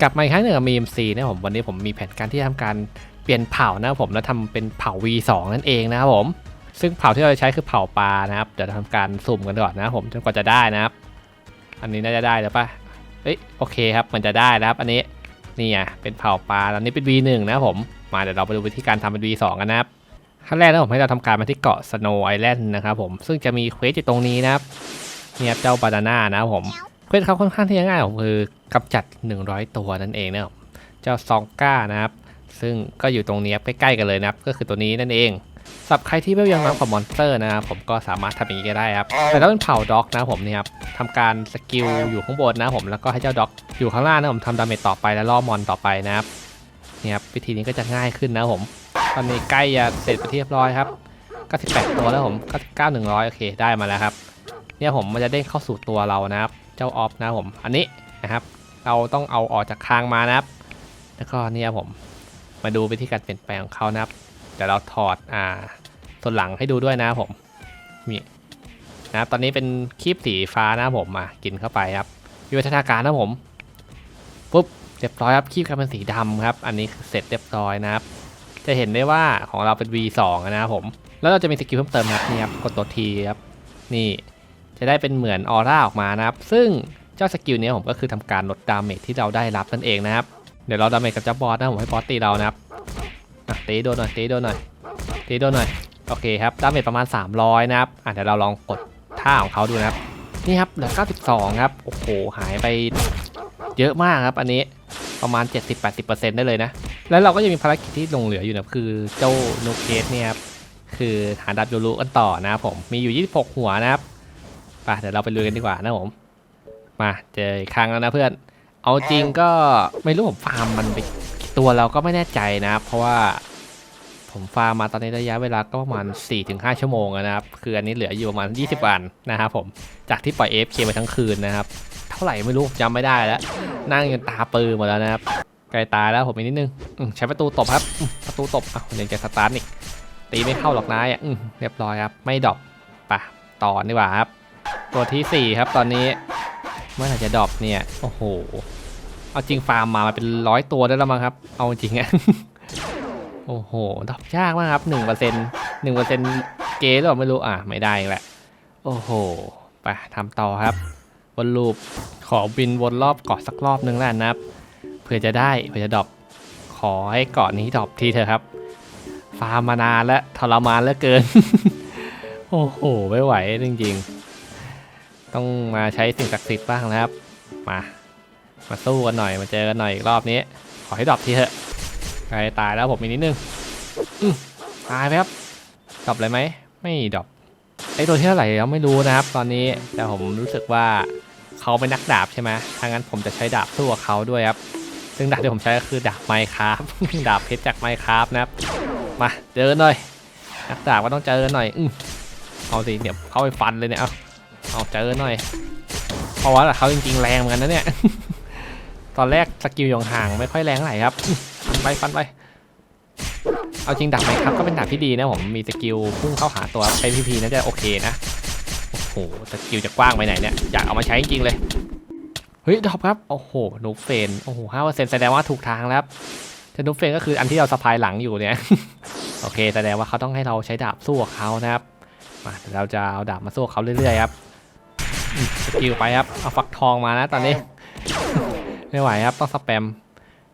กลับมาอีกครั้งหนึ่งกับมีมซีนะครับผมวันนี้ผมมีแผนการที่จะทำการเปลี่ยนเผ่านะครับผมแล้วทำเป็นเผ่า V2 นั่นเองนะครับผม ซึ่งเผ่าที่เราจะใช้คือเผ่าปลานะครับเดี๋ยวทำการสุ่มกันก่อนนะครับผมจนกว่าจะได้นะครับ อันนี้น่าจะได้แล้วปะเอ้ยโอเคครับมันจะได้นะครับอันนี้นี่ไงเป็นเผ่าปลาแล้วนี่เป็น V1 นะครับผมมาเดี๋ยวเราไปดูวิธีการทำเป็น V2 กันนะครับขั้นแรกนะผมให้เราทำการมาที่เกาะ Snow Island นะครับผมซึ่งจะมีเควสอยู่ตรงนี้นะครับเนี่ยครับเจ้าบานาน่านะครับผม เควสเขาค่อนข้างที่จะง่ายผมคือกำจัด 100 ตัวนั่นเองนะครับเจ้าซองก้านะครับ ซึ่งก็อยู่ตรงนี้ใกล้ๆกันเลยนะครับก็คือตัวนี้นั่นเองสำหรับใครที่ไม่ยังน้ำกับมอนสเตอร์นะครับผมก็สามารถทำอย่างนี้ได้ครับแต่ถ้าเป็นเผ่าด็อกนะผมเนี่ยครับทำการสกิลอยู่ข้างบนนะผมแล้วก็ให้เจ้าด็อกอยู่ข้างล่างนะผมทำดาเมจต่อไปแล้วล่อมอนต่อไปนะครับเนี่ยครับวิธีนี้ก็จะง่ายขึ้นนะผมตอนนี้ใกล้จะเสร็จไปเรียบร้อยครับ98ตัวแล้วผม99 100โอเคได้มาแล้วครับเนี่ยผมมันจะเด้งเข้าสู่ตัวเรานะครับ เจ้าออฟนะผมอันนี้นะครับ เราต้องเอาออกจากคางมานะครับ แล้วก็นี่ยผมมาดูวิธีการเปลี่ยนแปลงของเขานะครับเดี๋ยวเราถอดอ่าส่วนหลังให้ดูด้วยนะครับผมนี่นะครับตอนนี้เป็นคลิปสีฟ้านะผมมากินเข้าไปครับวิวัฒนาการนะผมปุ๊บเรียบร้อยครับคลิปกลายเป็นสีดำครับ อันนี้เสร็จเรียบร้อยนะครับ จะเห็นได้ว่าของเราเป็น V2 นะครับผมแล้วเราจะมีสกิลเพิ่มเติมนะครับนี่ครับกดตัว T ครับนี่ จะได้เป็นเหมือนออร่าออกมานะครับ ซึ่งเจ้าสกิลนี้ผมก็คือทำการลดดาเมจที่เราได้รับนั่นเองนะครับ เดี๋ยวเราดาเมจกับเจ้าบอสนะผมให้บอสตีเรานะครับตีโดนหน่อยตีโดนหน่อยตีโดนหน่อยโอเคครับดาเมจประมาณ 300 นะครับอะเดี๋ยวเราลองกดท่าของเขาดูนะครับนี่ครับเหลือ92 ครับโอ้โหหายไปเยอะมากครับ อันนี้ประมาณ 70-80%ได้เลยนะ แล้วเราก็ยังมีภารกิจที่ลงเหลืออยู่นะคือเจ้าโนเกสเนี่ยครับคือหาดับยูรุกันต่อนะครับผมมีอยู่ 26 หัวนะครับ ไปเดี๋ยวเราไปลุยกันดีกว่านะผม มาเจออีกครั้งแล้วนะเพื่อน เอาจริงก็ไม่รู้ผมฟาร์มมันไปตัวเราก็ไม่แน่ใจนะครับเพราะว่าผมฟาร์มมาตอนนี้ระยะเวลาก็ประมาณ 4-5 ชั่วโมงนะครับ คืออันนี้เหลืออยู่ประมาณ 20 วันนะครับผม จากที่ปล่อย AFK ไปทั้งคืนนะครับ เท่าไหร่ไม่รู้จำไม่ได้แล้ว นั่งจนตาปือหมดแล้วนะครับใกล้ตายแล้วผมอีกนิดนึงใช้ประตูตบครับ ประตูตบอะยังจะสตาร์ทอีกตีไม่เข้าหรอกนายอะเรียบร้อยครับ ไม่ดรอปไปะต่อดีกว่าครับ ตัวที่สี่ครับตอนนี้เมื่อไหร่จะดรอปเนี่ย โอ้โห เอาจริงฟาร์มมามาเป็นร้อยตัวได้แล้วมั้งครับ เอาจริงอะโอ้โหดรอปยากมากครับหนึ่งเปอร์เซ็นต์หนึ่งเปอร์เซ็นต์เกหรือไม่รู้อะไม่ได้อีกแหละ โอ้โหไปทำต่อครับวนลูปขอบินวนรอบเกาะสักรอบนึงแล้วกันะครับเพื่อจะได้เพื่อจะดรอปขอให้เกาะนี้ดรอปทีเถอะครับ ฟาร์มมานานและทรมานเหลือเกิน โอ้โหไม่ไหวจริงๆ ต้องมาใช้สิ่งศักดิ์สิทธิ์บ้างนะครับ มา มาสู้กันหน่อย มาเจอกันหน่อยอีกรอบนี้ ขอให้ดรอปทีเถอะใกล้ตายแล้วผมอีกนิดนึงอืมตายไปครับดรอปเลยไหม ไม่ดรอปไอตัวที่เท่าไหร่เราไม่รู้นะครับ ตอนนี้แต่ผมรู้สึกว่าเขาเป็นนักดาบใช่ไหมถ้างั้นผมจะใช้ดาบสู้กับเขาด้วยครับ ซึ่งดาบที่ผมใช้ก็คือดาบไมค์ครับดาบเพชรจากไมค์ครับนะครับ มาเจอกันหน่อย นักดาบก็ต้องเจอกันหน่อย อืมเอาสิเดี๋ยเข้าไปฟันเลยเนี่ยเอา เอาเจอหน่อย เพราะว่าเขาจริงๆแรงเหมือนกันนะเนี่ย ตอนแรกสกิลอย่างห่างไม่ค่อยแรงเท่าไหร่ครับฟันไปฟันไป เอาจริงดาบไหมครับก็เป็นดาบที่ดีนะผมมีสกิลพุ่งเข้าหาตัวใช้พีพีน่าจะโอเคนะ โอ้โหสกิลจะกว้างไปไหนเนี่ยอยากเอามาใช้จริงๆเลย เฮ้ยดอปครับโอ้โหนูเฟนโอ้โหห้าเปอร์เซ็นต์แสดงว่าถูกทางแล้วครับแต่นูเฟนก็คืออันที่เราสะพายหลังอยู่เนี่ยโอเคแสดงว่าเขาต้องให้เราใช้ดาบสู้กับเขานะครับมาเดี๋ยวเราจะเอาดาบมาสู้เขาเรื่อยๆครับ สกิลไปครับ เอาฟักทองมานะตอนนี้ ไม่ไหวครับ ต้องสแปม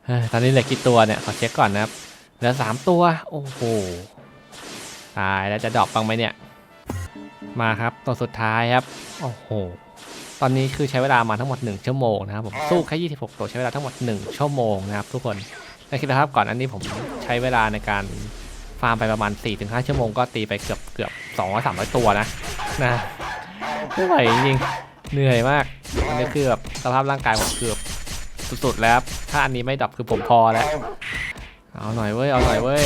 เฮ้ยตอนนี้เหลือกี่ตัวเนี่ย ขอเช็คก่อนนะครับ เหลือสามตัว โอ้โห ตายแล้วจะดรอปบ้างไหมเนี่ย มาครับตัวสุดท้ายครับ โอ้โห ตอนนี้คือใช้เวลามาทั้งหมด 1 ชั่วโมงนะครับผมสู้แค่26 ตัวใช้เวลาทั้งหมด 1 ชั่วโมงนะครับ ทุกคนและคิดนะครับก่อนอันนี้ผมใช้เวลาในการฟาร์มไปประมาณ 4-5 ชั่วโมงก็ตีไปเกือบเกือบ200 300 ตัวนะนะ ไม่ไหวจริงเหนื่อยมากอันนี้คือแบบสภาพร่างกายผมเกือบสุดๆแล้วถ้าอันนี้ไม่ดรอปคือผมพอแล้วเอาหน่อยเว้ยเอาหน่อยเว้ย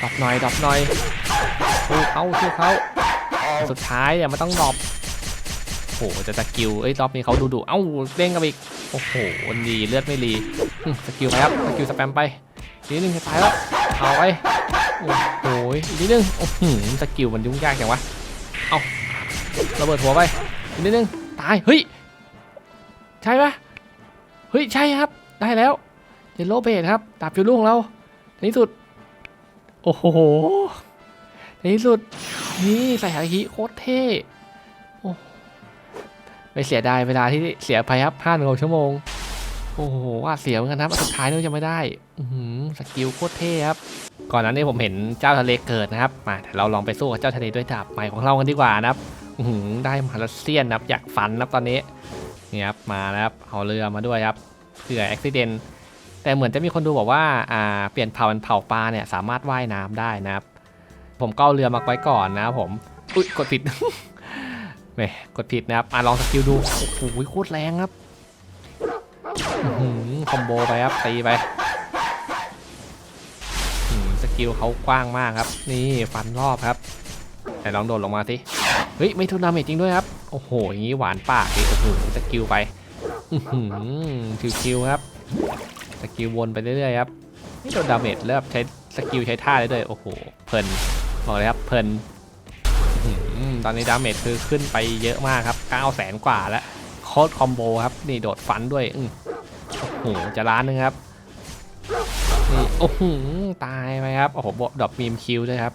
ดรอปหน่อยดรอปหน่อยสู้เขาสู้เขาสุดท้ายเนี่ยมันต้องดอปโอ้โหจะสกิลเอ้ยรอบนี้เขาดูดุเอ้าเด้งกับอีกโอ้โหวันดีเลือดไม่รีสกิลไปครับสกิลสแปมไปอีกนิดนึงจะตายแล้วเอาไปโอ้โหอีกนิดนึงโอ้โหสกิลมันยุ่งยากจังวะเอา ระเบิดหัวไปนิดนึงตายเฮ้ยใช่ปะเฮ้ยใช่ครับได้แล้วเยลโลเบดครับดาบจูรุ่งเราในที่สุดโอ้โหในที่สุดนี่ใส่ฮาคิโคตรเท่โอ้ไม่เสียดายเวลาที่เสียไปครับห้าหนึ่งชั่วโมงโอ้โหว่าเสียเหมือนกันนะครับสุดท้ายนี่จะไม่ได้อืสกิลโคตรเท่ครับก่อนนั้นนี่ผมเห็นเจ้าทะเลเกิดนะครับมาเดี๋ยวเราลองไปสู้กับเจ้าทะเลด้วยดาบใหม่ของเรากันดีกว่านะครับ ได้มาลเซียนนะครับอยากฟันนะครับตอนนี้นี่ครับมาแล้วครับเอาเรือมาด้วยครับเผื่ออุบิเหตุแต่เหมือนจะมีคนดูบอกว่าอ่าเปลี่ยนเผ่าเป็นเผ่าปลาเนี่ยสามารถว่ายน้ำได้นะครับ ผมก็เอาเรือมาไว้ก่อนนะครับผมอุ้ยกดผิดแหมกดผิดนะครับอะลองสกิลดูโอ้โหโคตรแรงครับหือคอมโบไปครับตีไปสกิลเขากว้างมากครับ นี่ฟันรอบครับไหนลองโดดลงมาสิ ฮ้ย ไม่ทุนดาเมจจริงด้วยครับ โอ้โห อย่างนี้หวานปากดิโอ้โหสกิลไปอื้อคิวครับ สกิลวนไปเรื่อยๆครับไม่โดนดาเมจแล้วแบบใช้สกิลใช้ท่าได้ด้วยโอ้โห เพลิน บอกเลยครับ เพลินตอนนี้ดาเมจคือขึ้นไปเยอะมากครับ9 0 0แสนกว่าแล้วโคตรคอมโบครับ นี่โดดฟันด้วยอือโอ้โห จะล้านหนึงครับ นี่โอ้โห ตายไปครับ โอ้โหดอกมีมคิวด้วยครับ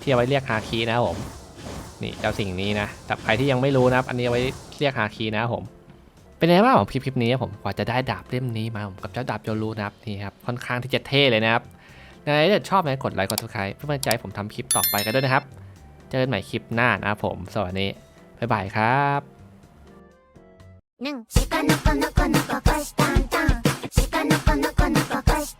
ที่เอาไว้เรียกฮาคีนะครับผม นี่เจ้าสิ่งนี้นะแต่ใครที่ยังไม่รู้นะครับ อันนี้ไว้เรียกหาคีนะผม เป็นไงบ้างของคลิปคลิปนี้ผมกว่าจะได้ดาบเล่มนี้มาผมกับเจ้าดาบโยรูนะครับนี่ครับค่อนข้างที่จะเท่เลยนะครับยังไงถ้าชอบนะกดไลค์กดติดตามเพื่อเป็นใจผมทำคลิปต่อไปกันด้วยนะครับ เจอกันใหม่คลิปหน้านะครับผมสวัสดีบ๊ายบายครับห